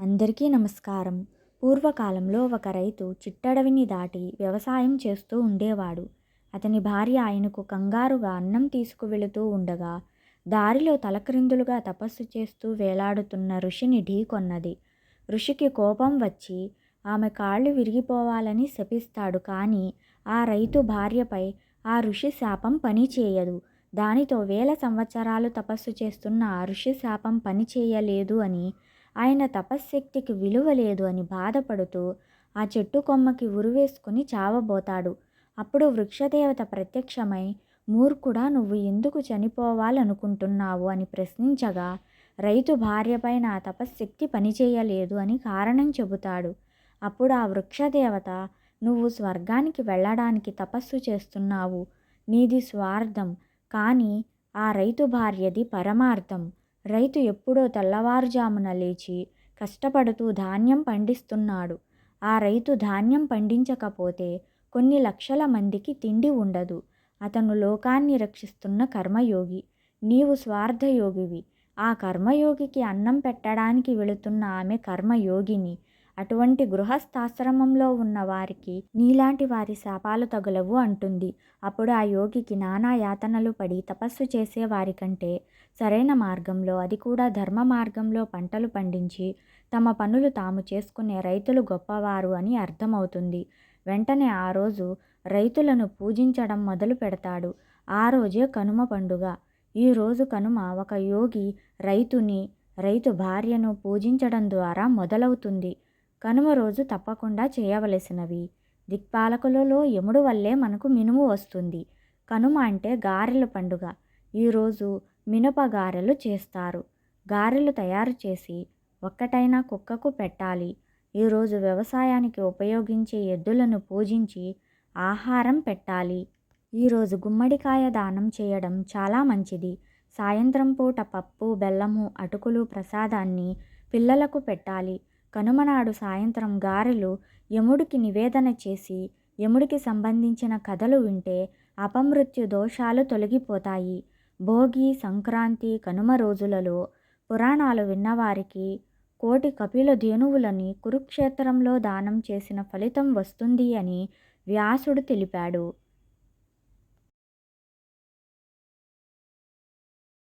అందరికీ నమస్కారం. పూర్వకాలంలో ఒక రైతు చిట్టడవిని దాటి వ్యవసాయం చేస్తూ ఉండేవాడు. అతని భార్య ఆయనకు కంగారుగా అన్నం తీసుకువెళుతూ ఉండగా దారిలో తలక్రిందులుగా తపస్సు చేస్తూ వేలాడుతున్న ఋషిని ఢీకొన్నది ఋషికి కోపం వచ్చి ఆమె కాళ్ళు విరిగిపోవాలని శపిస్తాడు కానీ ఆ రైతు భార్యపై ఆ ఋషి శాపం పనిచేయదు దానితో వేల సంవత్సరాలు తపస్సు చేస్తున్న ఆ ఋషి శాపం పనిచేయలేదు అని ఆయన తపశ్శక్తికి విలువ లేదు అని బాధపడుతూ ఆ చెట్టు కొమ్మకి ఉరివేసుకుని చావబోతాడు. అప్పుడు వృక్షదేవత ప్రత్యక్షమై మూర్ఖుడా నువ్వు ఎందుకు చనిపోవాలనుకుంటున్నావు? అని ప్రశ్నించగా రైతు భార్యపై నా తపశ్శక్తి పనిచేయలేదు అని కారణం చెబుతాడు. అప్పుడు ఆ వృక్షదేవత నువ్వు స్వర్గానికి వెళ్ళడానికి తపస్సు చేస్తున్నావు. నీది స్వార్థం. కానీ ఆ రైతు భార్యది పరమార్థం. రైతు ఎప్పుడో తెల్లవారుజామున లేచి కష్టపడుతూ ధాన్యం పండిస్తున్నాడు. ఆ రైతు ధాన్యం పండించకపోతే కొన్ని లక్షల మందికి తిండి ఉండదు. అతను లోకాన్ని రక్షిస్తున్న కర్మయోగి. నీవు స్వార్థయోగివి. ఆ కర్మయోగికి అన్నం పెట్టడానికి వెళుతున్న ఆమె కర్మయోగిని అటువంటి గృహస్థాశ్రమంలో ఉన్న వారికి నీలాంటి వారి శాపాలు తగులవు అంటుంది. అప్పుడు ఆ యోగికి నానా యాతనలు పడి తపస్సు చేసే వారి కంటే సరైన మార్గంలో అది కూడా ధర్మ మార్గంలో పంటలు పండించి తమ పనులు తాము చేసుకునే రైతులు గొప్పవారు అని అర్థమవుతుంది. వెంటనే ఆ రోజు రైతులను పూజించడం మొదలు పెడతాడు. ఆ రోజే కనుమ పండుగ. ఈరోజు కనుమ ఒక యోగి రైతుని రైతు భార్యను పూజించడం ద్వారా మొదలవుతుంది. కనుమ రోజు తప్పకుండా చేయవలసినవి. దిక్పాలకులలో యముడు వల్లే మనకు మినుము వస్తుంది. కనుమ అంటే గారెల పండుగ. ఈరోజు మినప గారెలు చేస్తారు. గారెలు తయారు చేసి ఒక్కటైనా కుక్కకు పెట్టాలి. ఈరోజు వ్యవసాయానికి ఉపయోగించే ఎద్దులను పూజించి ఆహారం పెట్టాలి. ఈరోజు గుమ్మడికాయ దానం చేయడం చాలా మంచిది. సాయంత్రం పూట పప్పు బెల్లము అటుకులు ప్రసాదాన్ని పిల్లలకు పెట్టాలి. కనుమనాడు సాయంత్రం గారెలు యముడికి నివేదన చేసి యముడికి సంబంధించిన కథలు వింటే అపమృత్యు దోషాలు తొలగిపోతాయి. భోగి సంక్రాంతి కనుమ రోజులలో పురాణాలు విన్నవారికి కోటి కపిల ధేనువులని కురుక్షేత్రంలో దానం చేసిన ఫలితం వస్తుంది అని వ్యాసుడు తెలిపాడు.